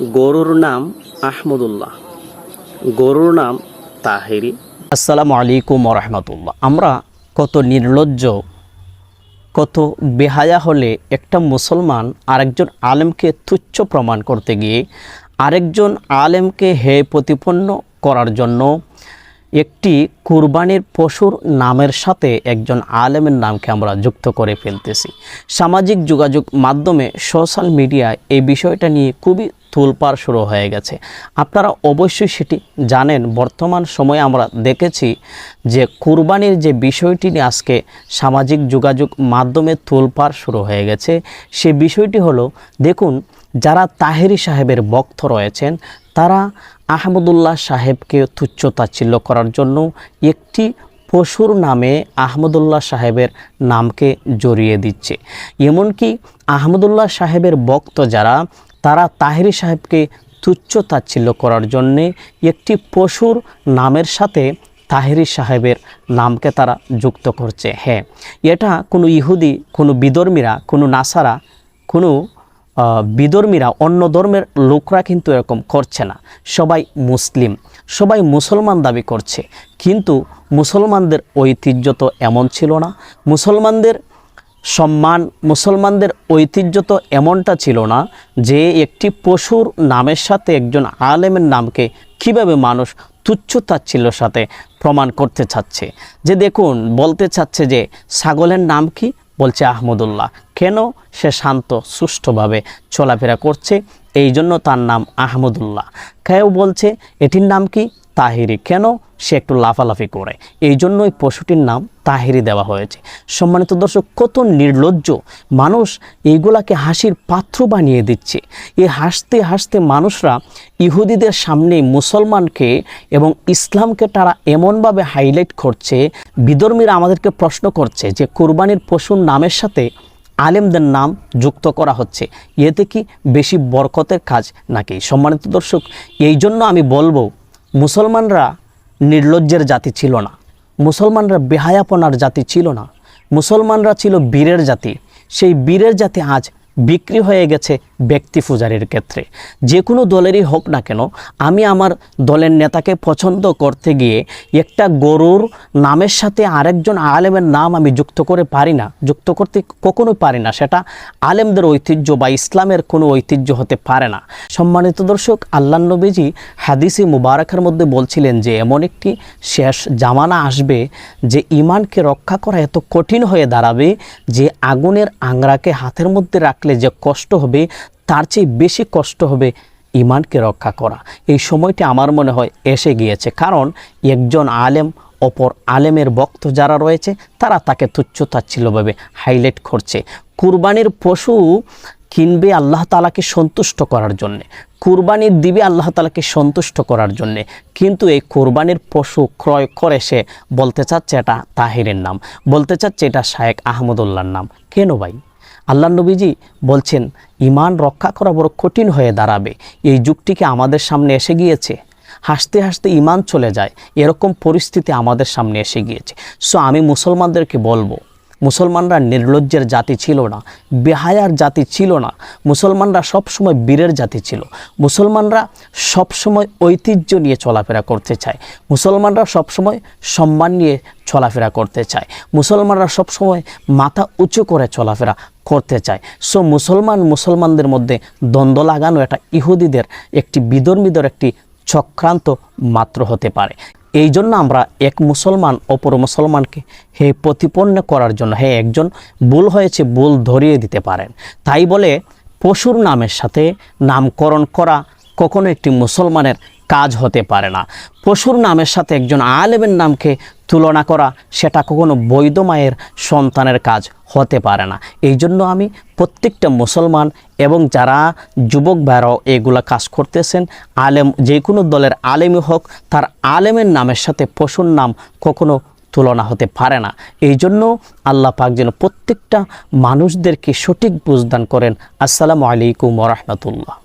গরুর নাম আহমদুল্লাহ। গরুর নাম তাহেরি। আসসালামু আলাইকুম রহমতুল্লাহ। আমরা কত নির্লজ্জ, কত বেহায়া হলে একটা মুসলমান আরেকজন আলেমকে তুচ্ছ প্রমাণ করতে গিয়ে আরেকজন আলেমকে হে প্রতিপন্ন করার জন্য একটি কুরবানির পশুর নামের সাথে একজন আলেমের নামকে আমরা যুক্ত করে ফেলতেছি। সামাজিক যোগাযোগ মাধ্যমে সোশ্যাল মিডিয়ায় এই বিষয়টা নিয়ে খুবই তোলপাড় শুরু হয়ে গেছে। আপনারা অবশ্যই সেটি জানেন। বর্তমান সময়ে আমরা দেখেছি যে কুরবানির যে বিষয়টি নিয়ে আজকে সামাজিক যোগাযোগ মাধ্যমে তোলপাড় শুরু হয়ে গেছে, সে বিষয়টি হলো, দেখুন, যারা তাহেরি সাহেবের বক্ত রয়েছেন, তারা আহমদুল্লাহ সাহেবকে তুচ্ছ তাচ্ছিল্য করার জন্য একটি পশুর নামে আহমদুল্লাহ সাহেবের নামকে জড়িয়ে দিচ্ছে। এমনকি আহমদুল্লাহ সাহেবের বক্ত যারা তারা তাহেরি সাহেবকে তুচ্ছ তাচ্ছিল্য করার জন্যে একটি পশুর নামের সাথে তাহেরি সাহেবের নামকে তারা যুক্ত করছে। হ্যাঁ এটা কোনো ইহুদি কোনো বিধর্মীরা কোনো নাসারা কোনো আহ, বিধর্মীরা অন্য ধর্মের লোকরা কিন্তু এরকম করছে না। সবাই মুসলিম সবাই মুসলমান দাবি করছে। কিন্তু মুসলমানদের ঐতিহ্য তো এমন ছিল না। মুসলমানদের সম্মান মুসলমানদের ঐতিহ্য তো এমনটা ছিল না যে একটি পশুর নামের সাথে একজন আলেমের নামকে কীভাবে মানুষ তুচ্ছ তাচ্ছিল্যর সাথে প্রমাণ করতে চাচ্ছে। যে দেখুন, বলতে চাচ্ছে যে ছাগলের নাম কি? বলছে আহমদুল্লাহ। কেন? সে শান্ত, সুষ্ঠুভাবে চলাফেরা করছে এই জন্য তার নাম আহমদুল্লাহ। কেউ বলছে, এটির নাম কি? তাহিরি। কেন? সে একটু লাফালাফি করে। এই জন্য জন্যই পশুটির নাম তাহিরি দেওয়া হয়েছে। সম্মানিত দর্শক, কত নির্লজ্জ মানুষ এইগুলাকে হাসির পাত্র বানিয়ে দিচ্ছে। এই হাসতে হাসতে মানুষরা ইহুদিদের সামনে মুসলমানকে এবং ইসলামকে তারা এমনভাবে হাইলাইট করছে, বিধর্মীরা আমাদেরকে প্রশ্ন করছে যে কোরবানির পশুর নামের সাথে আলেমদের নাম যুক্ত করা হচ্ছে। এতে কি বেশি বরকতের কাজ নাকি? সম্মানিত দর্শক, এই জন্য আমি বলব মুসলমানরা নির্লজ্জের জাতি ছিল না। মুসলমানরা বেহায়াপনার জাতি ছিল না। মুসলমানরা ছিল বীরের জাতি। সেই বীরের জাতি আজ বিক্রি হয়ে গেছে ব্যক্তি পূজারির ক্ষেত্রে। যে কোনো দলেরই হোক না কেন, আমি আমার দলের নেতাকে পছন্দ করতে গিয়ে একটা গরুর নামের সাথে আরেকজন আলেমের নাম আমি যুক্ত করে পারি না, যুক্ত করতে কখনো পারি না। সেটা আলেমদের ঐতিহ্য বা ইসলামের কোনো ঐতিহ্য হতে পারে না। সম্মানিত দর্শক, আল্লাহ নবীজি হাদিসে মুবারকের মধ্যে বলছিলেন যে, এমন একটি শেষ জামানা আসবে যে ইমানকে রক্ষা করা এত কঠিন হয়ে দাঁড়াবে যে আগুনের আংরাকে হাতের মধ্যে রাখলে যে কষ্ট হবে তার চেয়ে বেশি কষ্ট হবে ইমানকে রক্ষা করা। এই সময়টি আমার মনে হয় এসে গিয়েছে। কারণ একজন আলেম, অপর আলেমের বক্ত যারা রয়েছে, তারা তাকে তুচ্ছ তাচ্ছিল্যভাবে হাইলাইট করছে। কুরবানির পশু কিনবে আল্লাহ তালাকে সন্তুষ্ট করার জন্যে কুরবানির দিবে আল্লাহ তালাকে সন্তুষ্ট করার জন্যে। কিন্তু এই কোরবানির পশু ক্রয় করে সে বলতে চাচ্ছে এটা তাহিরের নাম, বলতে চাচ্ছে এটা শায়েক আহমদুল্লাহর নাম। কেন ভাই? আল্লাহ নবীজি বলছেন, ইমান রক্ষা করা বড় কঠিন হয়ে দাঁড়াবে। এই যুগটিকে আমাদের সামনে এসে গিয়েছে? হাসতে হাসতে ইমান চলে যায়। এরকম পরিস্থিতি আমাদের সামনে এসে গিয়েছে। সো আমি মুসলমানদেরকে বলব, মুসলমানরা নির্লজ্জের জাতি ছিল না, বেহায়ার জাতি ছিল না, মুসলমানরা সবসময় বীরের জাতি ছিল। মুসলমানরা সবসময় ঐতিহ্য নিয়ে চলাফেরা করতে চায়। মুসলমানরা সবসময় সম্মান নিয়ে চলাফেরা করতে চায়। মুসলমানরা সবসময় মাথা উঁচু করে চলাফেরা করতে চায়। সো মুসলমান মুসলমানদের মধ্যে দ্বন্দ্ব লাগানো এটা ইহুদিদের একটি বিধর্মীদের একটি চক্রান্ত মাত্র হতে পারে। এই জন্য আমরা এক মুসলমান অপর মুসলমানকে হে প্রতিপন্ন করার জন্য, হে একজন ভুল হয়েছে, ভুল ধরিয়ে দিতে পারেন। তাই বলে পশুর নামের সাথে নামকরণ করা কখনো একটি মুসলমানের কাজ হতে পারে না। পশুর নামের সাথে একজন আলেমের নামকে তুলনা করা সেটা কখনো বৈধ মায়ের সন্তানের কাজ হতে পারে না। এই জন্য আমি প্রত্যেকটা মুসলমান এবং যারা যুবক ভাইরাও এগুলা কাজ করতেছেন, আলেম যে কোনো দলের আলেমই হোক, তার আলেমের নামের সাথে পশুর নাম কখনো তুলনা হতে পারে না। এই জন্য আল্লাহ পাক যেন প্রত্যেকটা মানুষদেরকে সঠিক বুঝদান করেন। আসসালামু আলাইকুম রহমতুল্লাহ।